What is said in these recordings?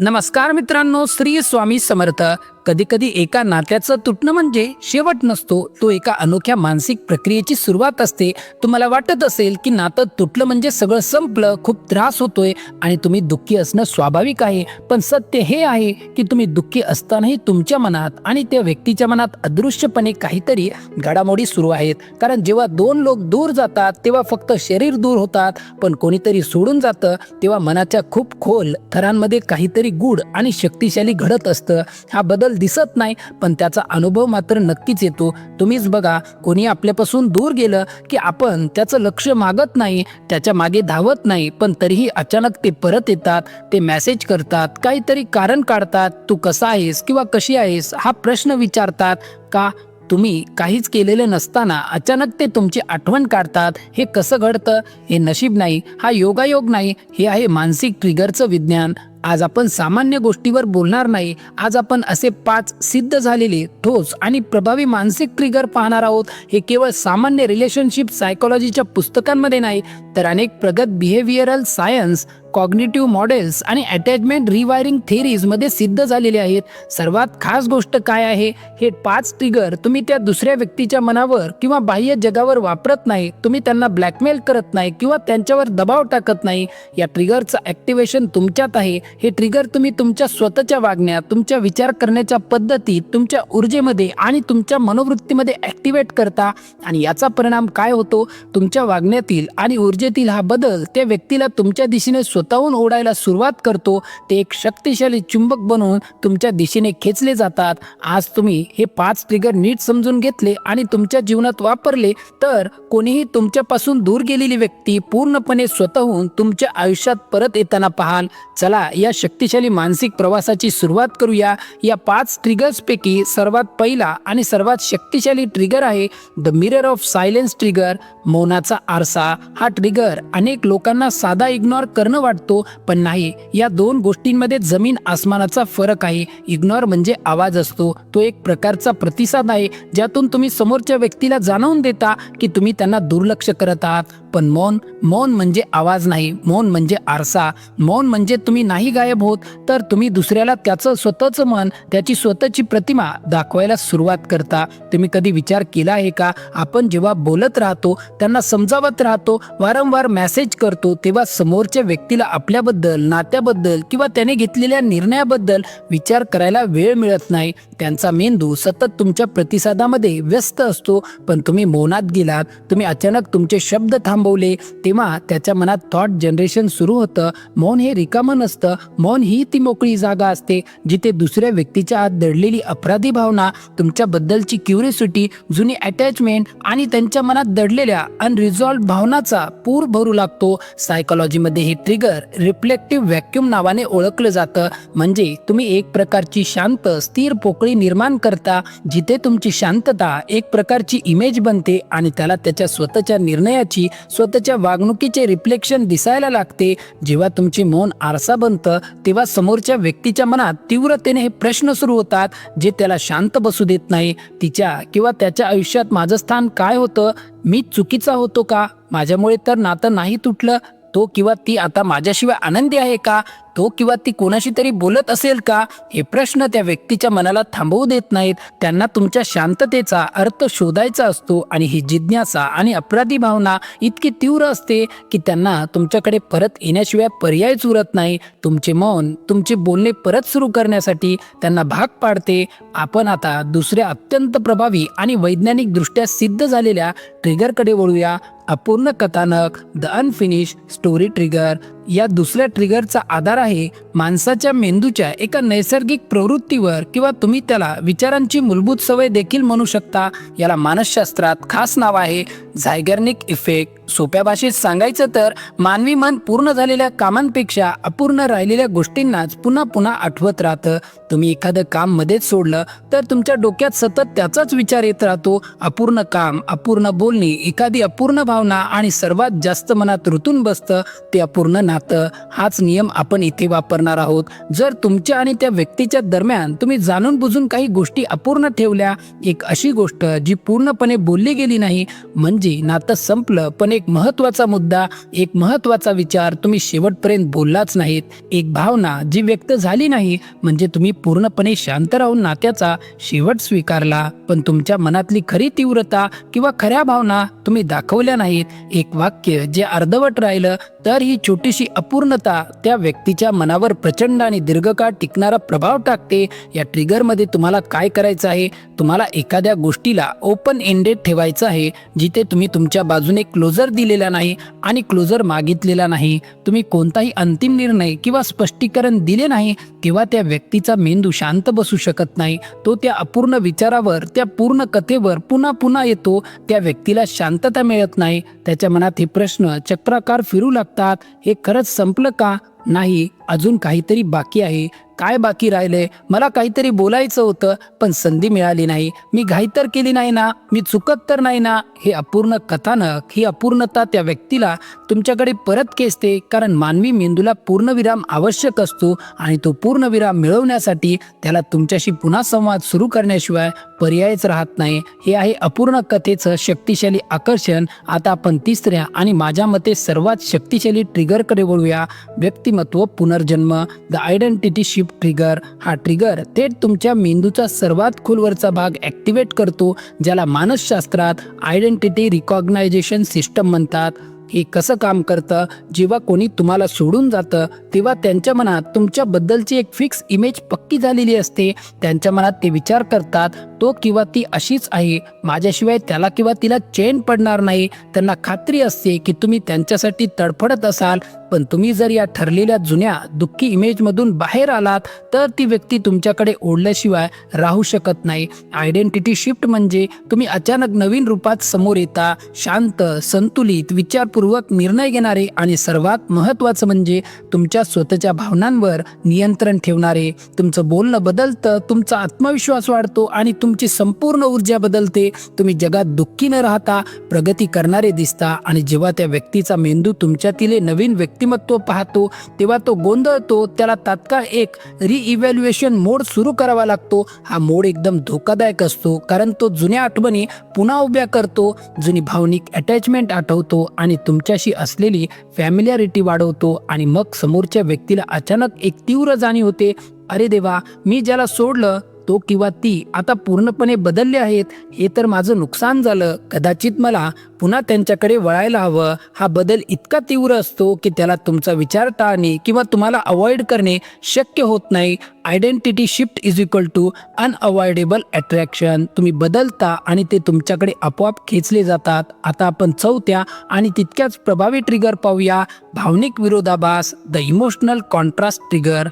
नमस्कार मित्रांनो श्री स्वामी समर्थ. कधीकधी एका नात्याचं तुटणं म्हणजे शेवट नसतो. तो एका अनोख्या मानसिक प्रक्रियेची सुरुवात असते. तुम्हाला वाटत असेल की नातं तुटलं म्हणजे सगळं संपलं खूप त्रास होतोय आणि तुम्ही दुःखी असणं स्वाभाविक आहे. पण सत्य हे आहे की तुम्ही दुःखी असतानाही तुमच्या मनात आणि त्या व्यक्तीच्या मनात अदृश्यपणे काहीतरी घडामोडी सुरू आहेत. कारण जेव्हा दोन लोक दूर जातात तेव्हा फक्त शरीर दूर होतात. पण कोणीतरी सोडून जातं तेव्हा मनाच्या खूप खोल थरांमध्ये काहीतरी गूढ आणि शक्तिशाली घडत असतं. हा बदल दिसत नाही पण त्याचा अनुभव मात्र नक्कीच येतो. तुम्हीच बघा कोणी आपल्यापासून दूर गेलं की आपण त्याचं लक्ष मागत नाही त्याच्यामागे धावत नाही पण तरीही अचानक ते परत येतात ते मेसेज करतात काहीतरी कारण काढतात तू कसा आहेस किंवा कशी आहेस? हा प्रश्न विचारतात. का? तुम्ही काहीच केलेले नसताना अचानक ते तुमची आठवण काढतात. हे कसं घडतं? हे नशीब नाही हा योगायोग नाही हे आहे मानसिक ट्रिगरचं विज्ञान. आज आपण सामान्य गोष्टीवर बोलणार नाही. आज आपण असे पाच सिद्ध झालेले ठोस आणि प्रभावी मानसिक ट्रिगर पाहणार आहोत. हे केवळ सामान्य रिलेशनशिप सायकोलॉजीच्या पुस्तकांमध्ये नाही तर अनेक प्रगत बिहेवियरल सायन्स कॉग्निटिव्ह मॉडेल्स आणि अटॅचमेंट रिवायरिंग थेरीजमध्ये सिद्ध झालेले आहेत. सर्वात खास गोष्ट काय आहे? हे पाच ट्रिगर तुम्ही त्या दुसऱ्या व्यक्तीच्या मनावर किंवा बाह्य जगावर वापरत नाही. तुम्ही त्यांना ब्लॅकमेल करत नाही किंवा त्यांच्यावर दबाव टाकत नाही. या ट्रिगरचं ॲक्टिवेशन तुमच्यात आहे. हे ट्रिगर तुम्ही तुमच्या स्वतःच्या वागण्यात तुमच्या विचार करण्याच्या पद्धतीत तुमच्या ऊर्जेमध्ये आणि तुमच्या मनोवृत्तीमध्ये ॲक्टिवेट करता. आणि याचा परिणाम काय होतो? तुमच्या वागण्यातील आणि ऊर्जेतील हा बदल त्या व्यक्तीला तुमच्या दिशेने स्वतःहून ओढायला सुरुवात करतो ते एक शक्तिशाली चुंबक बनवून तुमच्या दिशेने खेचले जातात. आज तुम्ही हे पाच ट्रिगर नीट समजून घेतले आणि तुमच्या जीवनात वापरले तर कोणीही तुमच्यापासून दूर गेलेली व्यक्ती पूर्णपणे स्वतःहून तुमच्या आयुष्यात परत येताना पाहाल. चला या शक्तिशाली मानसिक प्रवासाची सुरुवात करूया. या पाच ट्रिगर्सपैकी सर्वात पहिला आणि सर्वात शक्तिशाली ट्रिगर आहे the mirror of silence trigger मौनाचा आरसा. हा ट्रिगर अनेक लोकांना साधा इग्नोर करणं वाटतो पण नाही. या दोन गोष्टींमध्ये जमीन आसमानाचा फरक आहे. इग्नोर म्हणजे आवाज असतो. तो एक प्रकारचा प्रतिसाद आहे ज्यातून तुम्ही समोरच्या व्यक्तीला जाणवून देता की तुम्ही त्यांना दुर्लक्ष करत आहात. पण मौन मौन म्हणजे आवाज नाही मौन म्हणजे आरसा. मौन म्हणजे तुम्ही नाही गायब होत तर तुम्ही दुसऱ्याला त्याचं स्वतःचं मन त्याची स्वतःची प्रतिमा दाखवायला सुरुवात करता. तुम्ही कधी विचार केला आहे का? आपण जेव्हा बोलत राहतो त्यांना समजावत राहतो वारंवार मेसेज करतो तेव्हा समोरच्या व्यक्तीला आपल्याबद्दल नात्याबद्दल किंवा त्याने घेतलेल्या निर्णयाबद्दल विचार करायला वेळ मिळत नाही. त्यांचा मेंदू सतत तुमच्या प्रतिसादामध्ये व्यस्त असतो पण तुम्ही मौनात गेलात. तुम्ही अचानक तुमचे शब्द थांबवले. तेव्हा त्याच्या मनात थॉट जनरेशन सुरू होतं. मौन हे रिकामं नसतं. मौन ही ती मोकळी जागा असते जिथे दुसऱ्या व्यक्तीच्या आत दडलेली अपराधी भावना तुमच्याबद्दलची क्युरिसिटी जुनी अटॅचमेंट आणि त्यांच्या मनात दडलेल्या अनरिझॉल्व भावनाचा पूर भरू लागतो. सायकोलॉजीमध्ये हे ट्रिगर रिफ्लेक्टिव्ह व्हॅक्युम नावाने ओळखलं जातं. म्हणजे तुम्ही एक प्रकारची शांत स्थिर पोकळी निर्माण करता जिथे तुमची शांतता एक प्रकारची इमेज बनते आणि त्याला त्याच्या स्वतःच्या निर्णयाची स्वतःच्या वागणुकीचे रिफ्लेक्शन दिसायला लागते. जेव्हा तुमचे मौन आरसा बनतं तेव्हा समोरच्या व्यक्तीच्या मनात तीव्रतेने हे प्रश्न सुरू होतात जे त्याला शांत बसू देत नाही. तिच्या किंवा त्याच्या आयुष्यात माझं स्थान काय होतं? मी चुकीचा होतो का? माझ्यामुळे तर नातं नाही तुटलं. तो किंवा ती आता माझ्याशिवाय आनंदी आहे का? तो किंवा ती कोणाशी तरी बोलत असेल का हे प्रश्न त्या व्यक्तीच्या मनाला थांबवू देत नाहीत. त्यांना तुमच्या शांततेचा अर्थ शोधायचा असतो आणि ही जिज्ञासा आणि अपराधी भावना इतकी तीव्र असते की त्यांना तुमच्याकडे परत येण्याशिवाय पर्यायच उरत नाही. तुमचे मौन तुमचे बोलणे परत सुरू करण्यासाठी त्यांना भाग पाडते. आपण आता दुसऱ्या अत्यंत प्रभावी आणि वैज्ञानिकदृष्ट्या सिद्ध झालेल्या ट्रिगरकडे वळूया. अपूर्ण कथानक द अनफिनिश स्टोरी ट्रिगर या दुसऱ्या ट्रिगरचा आधार आहे माणसाच्या मेंदूच्या एका नैसर्गिक प्रवृत्तीवर किंवा तुम्ही त्याला विचारांची मूलभूत सवय देखील म्हणू शकता. याला मानसशास्त्रात खास नाव आहे. झायगर्निक इफेक्ट सोप्या भाषेत सांगायचं तर मानवी मन पूर्ण झालेल्या कामांपेक्षा अपूर्ण राहिलेल्या गोष्टींनाच पुन्हा पुन्हा आठवत राहतं. तुम्ही एखादं काम मध्येच सोडलं तर तुमच्या डोक्यात सतत त्याचाच विचार येत राहतो. अपूर्ण काम अपूर्ण बोलणी एखादी अपूर्ण भावना आणि सर्वात जास्त मनात रुतून बसतं ते अपूर्ण नातं. हाच नियम आपण इथे वापरणार आहोत. जर तुमच्या आणि त्या व्यक्तीच्या दरम्यान तुम्ही जाणून बुजून काही गोष्टी अपूर्ण ठेवल्या एक अशी गोष्ट जी पूर्णपणे बोलली गेली नाही म्हणजे नातं संपलं पण एक महत्त्वाचा मुद्दा एक महत्त्वाचा विचार तुम्ही शेवटपर्यंत बोललाच नाहीत. एक भावना जी व्यक्त झाली नाही म्हणजे तुम्ही पूर्णपणे शांत राहून नात्याचा शेवट स्वीकारला. पण तुमच्या मनातली खरी तीव्रता किंवा खऱ्या भावना तुम्ही दाखवल्या नाहीत. एक वाक्य जे अर्धवट राहिलं तर ही छोटीशी अपूर्णता त्या व्यक्तीच्या मनावर प्रचंड आणि दीर्घकाळ टिकणारा प्रभाव टाकते. या ट्रिगरमध्ये तुम्हाला काय करायचं आहे? तुम्हाला एखाद्या गोष्टीला ओपन एंडेड ठेवायचं आहे जिथे तुम्ही तुमच्या बाजूने क्लोजर दिलेला नाही आणि क्लोजर मागितलेला नाही. तुम्ही कोणताही अंतिम निर्णय किंवा स्पष्टीकरण दिले नाही तेव्हा त्या व्यक्तीचा मेंदू शांत बसू शकत नाही. तो त्या अपूर्ण विचारावर त्या पूर्ण कथेवर पुन्हा पुन्हा येतो. त्या व्यक्तीला शांतता मिळत नाही. त्याच्या मनात हे प्रश्न चक्राकार फिरू लागतो लागतात हे खरंच संपलं का? नाही अजून काहीतरी बाकी आहे. काय बाकी राहिले? मला काहीतरी बोलायचं होतं पण संधी मिळाली नाही. मी घाई तर केली नाही ना? मी चुकत तर नाही ना? हे अपूर्ण कथानक ही अपूर्णता त्या व्यक्तीला तुमच्याकडे परत खेचते कारण मानवी मेंदूला पूर्णविराम आवश्यक असतो आणि तो पूर्णविराम मिळवण्यासाठी त्याला तुमच्याशी पुन्हा संवाद सुरू करण्याशिवाय पर्यायच राहत नाही. हे आहे अपूर्ण कथेचं शक्तिशाली आकर्षण. आता आपण तिसऱ्या आणि माझ्या मते सर्वात शक्तिशाली ट्रिगरकडे वळूया. व्यक्तिमत्व पुनर्जन्म द आयडेंटिटी शिफ्ट ट्रिगर हा ट्रिगर थेट तुमच्या मेंदूचा सर्वात खोलवरचा भाग ॲक्टिवेट करतो ज्याला मानसशास्त्रात आयडेंटिटी रिकॉग्नायझेशन सिस्टम म्हणतात. हे कसं काम करतं? जेव्हा कोणी तुम्हाला सोडून जातं तेव्हा त्यांच्या मनात तुमच्याबद्दलची एक फिक्स इमेज पक्की झालेली असते. त्यांच्या मनात ते विचार करतात तो किंवा ती अशीच आहे. माझ्याशिवाय त्याला किंवा तिला चेन पडणार नाही. त्यांना खात्री असते की तुम्ही त्यांच्यासाठी तडफडत असाल पण तुम्ही जर या ठरलेल्या जुन्या दुःखी इमेजमधून बाहेर आलात तर ती व्यक्ती तुमच्याकडे ओढल्याशिवाय राहू शकत नाही. आयडेंटिटी शिफ्ट म्हणजे तुम्ही अचानक नवीन रूपात समोर येता शांत संतुलित विचारपूर्वक निर्णय घेणारे आणि सर्वात महत्त्वाचं म्हणजे तुमच्या स्वतःच्या भावनांवर नियंत्रण ठेवणारे. तुमचं बोलणं बदलतं तुमचा आत्मविश्वास वाढतो आणि तुमची संपूर्ण ऊर्जा बदलते. तुम्ही जगात दुःखी न राहता प्रगती करणारे दिसता आणि जेव्हा त्या व्यक्तीचा मेंदू तुमच्यातील नवीन व्यक्तिमत्व पाहतो तेव्हा तो गोंधळतो त्याला तात्काळ एक रिइव्हॅल्युएशन मोड सुरू करावा लागतो. हा मोड एकदम धोकादायक असतो कारण तो जुन्या आठवणी पुन्हा उभ्या करतो जुनी भावनिक अटॅचमेंट आठवतो आणि तुमच्याशी असलेली फॅमिलॅरिटी वाढवतो आणि मग समोरच्या व्यक्तीला अचानक एक तीव्र जाणीव होते. अरे देवा मी ज्याला सोडलं तो किंवा ती आता पूर्णपणे बदलले आहेत हे तर माझं नुकसान झालं. कदाचित मला पुन्हा त्यांच्याकडे वळायला हवं. हा बदल इतका तीव्र असतो की त्याला तुमचा विचार टाळणे किंवा तुम्हाला अवॉइड करणे शक्य होत नाही. Identity shift is equal to unavoidable attraction तुम्ही बदलता आणि ते तुमच्याकडे आपोआप खेचले जातात. आता आपण चौथ्या आणि तितक्याच प्रभावी ट्रिगर पाहूया. भावनिक विरोधाभास द इमोशनल कॉन्ट्रास्ट ट्रिगर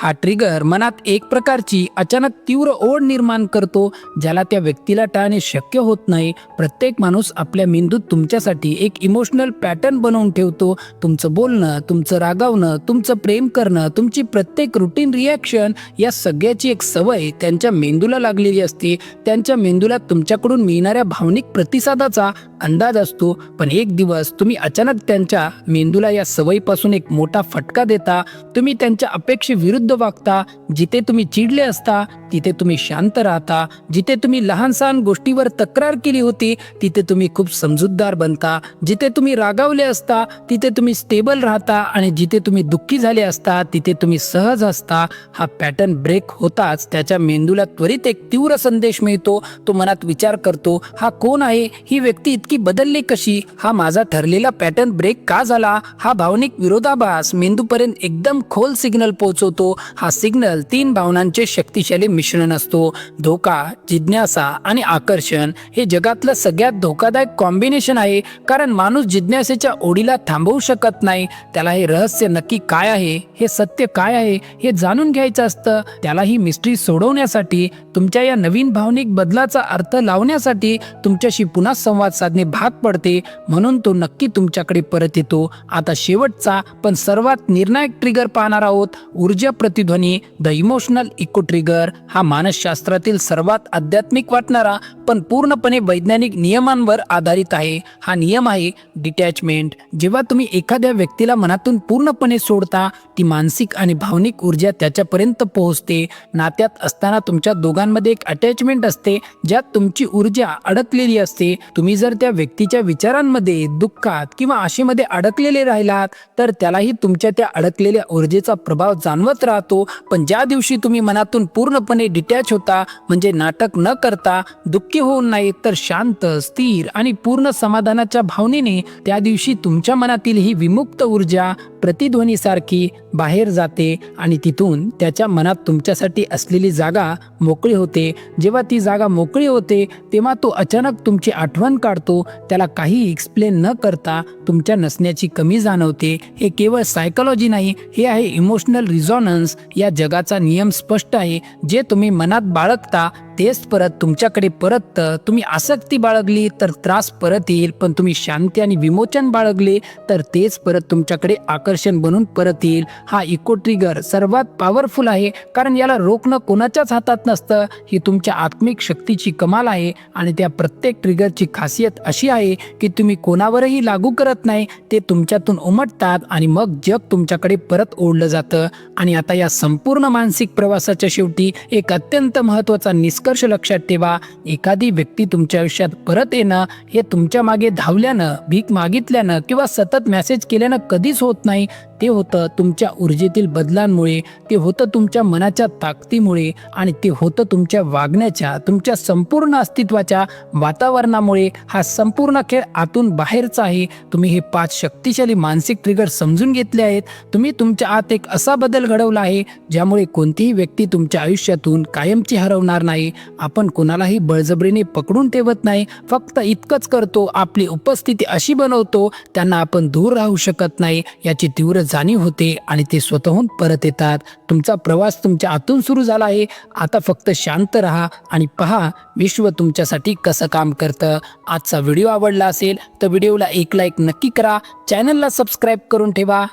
हा ट्रिगर मनात एक प्रकारची अचानक तीव्र ओढ निर्माण करतो ज्याला त्या व्यक्तीला टाळणे शक्य होत नाही. प्रत्येक माणूस आपल्या मेंदूत तुमच्यासाठी एक इमोशनल पॅटर्न बनवून ठेवतो. तुमचं बोलणं तुमचं रागावणं तुमचं प्रेम करणं तुमची प्रत्येक रुटीन रिॲक्शन या सगळ्याची एक सवय त्यांच्या मेंदूला लागलेली असते. त्यांच्या मेंदूला तुमच्याकडून मिळणाऱ्या भावनिक प्रतिसादाचा अंदाज असतो पण एक दिवस तुम्ही अचानक त्यांच्या मेंदूला या सवयीपासून एक मोठा फटका देता तुम्ही त्यांच्या अपेक्षेविरुद्ध वागता जिथे तुम्ही चिडले असता तिथे तुम्ही शांत राहता जिथे तुम्ही लहान सहान गोष्टीवर तक्रार केली होती तिथे तुम्ही खूप समजूतदार बनता जिथे तुम्ही रागावले असता तिथे तुम्ही स्टेबल राहता आणि जिथे तुम्ही दुःखी झाले असता तिथे तुम्ही सहज असता. हा पॅटर्न ब्रेक होताच त्याच्या मेंदूला त्वरित एक तीव्र संदेश मिळतो तो मनात विचार करतो हा कोण आहे? ही व्यक्ती इतकी बदलली कशी? हा माझा ठरलेला पॅटर्न ब्रेक का झाला? हा भावनिक विरोधाभास मेंदूपर्यंत एकदम खोल सिग्नल पोहोचवतो. हा सिग्नल तीन भावनांचे शक्तिशाली मिश्रण असतो. धोका जिज्ञासा आणि आकर्षण हे जगातलं सगळ्यात धोकादायक कॉम्बिनेशन आहे. कारण माणूस जिज्ञासेच्या ओढीला थांबवू शकत नाही. त्याला हे रहस्य नक्की काय आहे? हे सत्य काय आहे? हे जाणून घ्यायचं असतं. त्याला ही मिस्ट्री सोडवण्यासाठी तुमच्या या नवीन भावनिक बदलाचा अर्थ लावण्यासाठी तुमच्याशी पुन्हा संवाद साधणे भाग पडते म्हणून तो नक्की तुमच्याकडे परत येतो. आता शेवटचा पण सर्वात निर्णायक ट्रिगर पाहणार आहोत ऊर्जा प्रतिध्वनी द इमोशनल इको ट्रिगर हा मानसशास्त्रातील सर्वात आध्यात्मिक वाटणारा पण पूर्णपणे वैज्ञानिक नियमांवर आधारित आहे. हा नियम आहे डिटॅचमेंट जेव्हा तुम्ही एखाद्या व्यक्तीला मनातून पूर्णपणे सोडता ती मानसिक आणि भावनिक ऊर्जा त्याच्यापर्यंत पोहोचते. नात्यात असताना तुमच्या दोघांमध्ये एक अटॅचमेंट असते ज्यात तुमची ऊर्जा अडकलेली असते. तुम्ही जर त्या त्या व्यक्तीच्या विचारांमध्ये दुःखात किंवा आशेमध्ये अडकलेले राहिलात तर त्यालाही तुमच्या त्या अडकलेल्या ऊर्जेचा प्रभाव जाणवत राहतो. पण ज्या दिवशी तुम्ही मनातून पूर्णपणे डिटॅच होता म्हणजे नाटक न करता दुःखी होऊन नाही तर शांत स्थिर आणि पूर्ण समाधानाच्या भावनेने त्या दिवशी तुमच्या मनातील ही विमुक्त ऊर्जा प्रतिध्वनीसारखी बाहेर जाते आणि तिथून त्याच्या मनात तुमच्यासाठी असलेली जागा मोकळी होते. जेव्हा ती जागा मोकळी होते तेव्हा तो अचानक तुमची आठवण काढतो. त्याला काही एक्सप्लेन न करता तुमच्या नसण्याची कमी जाणवते. हे केवळ सायकोलॉजी नाही हे आहे इमोशनल रिझॉनन्स या जगाचा नियम स्पष्ट आहे. जे तुम्ही मनात बाळगता तेच परत तुमच्याकडे परत तुम्ही आसक्ती बाळगली तर त्रास परत येईल. पण तुम्ही शांती आणि विमोचन बाळगले तर तेच परत तुमच्याकडे आक आकर्षण बनून परत येईल. हा इको ट्रिगर सर्वात पॉवरफुल आहे. कारण याला रोखणं कोणाच्याच हातात नसतं. ही तुमच्या आत्मिक शक्तीची कमाल आहे. आणि त्या प्रत्येक ट्रिगरची खासियत अशी आहे की तुम्ही कोणावरही लागू करत नाही. ते तुमच्यातून उमटतात आणि मग जग तुमच्याकडे परत ओढलं जातं. आणि आता या संपूर्ण मानसिक प्रवासाच्या शेवटी एक अत्यंत महत्त्वाचा निष्कर्ष लक्षात ठेवा. एखादी व्यक्ती तुमच्या आयुष्यात परत येणं हे तुमच्या मागे धावल्यानं भीक मागितल्यानं किंवा सतत मेसेज केल्यानं कधीच होत नाही. ते होतं तुमच्या ऊर्जेतील बदलांमुळे ते होतं तुमच्या मनाच्या ताकदीमुळे आणि ते होतं तुमच्या वागण्याच्या तुमच्या संपूर्ण अस्तित्वाच्या वातावरणामुळे. हा संपूर्ण खेळ आतून बाहेरचा आहे. तुम्ही हे पाच शक्तिशाली मानसिक ट्रिगर समजून घेतले आहेत. तुम्ही तुमच्या आत एक असा बदल घडवला आहे ज्यामुळे कोणतीही व्यक्ती तुमच्या आयुष्यातून कायमची हरवणार नाही. आपण कोणालाही बळजबरीने पकडून ठेवत नाही. फक्त इतकंच करतो आपली उपस्थिती अशी बनवतो त्यांना आपण दूर राहू शकत नाही. याची तीव्र जाणीव होते आणि ते स्वतःहून परत येतात. तुमचा प्रवास तुमच्या आतून सुरू झाला आहे. आता फक्त शांत राहा आणि पहा विश्व तुमच्यासाठी कसं काम करतं. आजचा व्हिडिओ आवडला असेल तर व्हिडिओला एक लाईक नक्की करा. चॅनलला सबस्क्राईब करून ठेवा.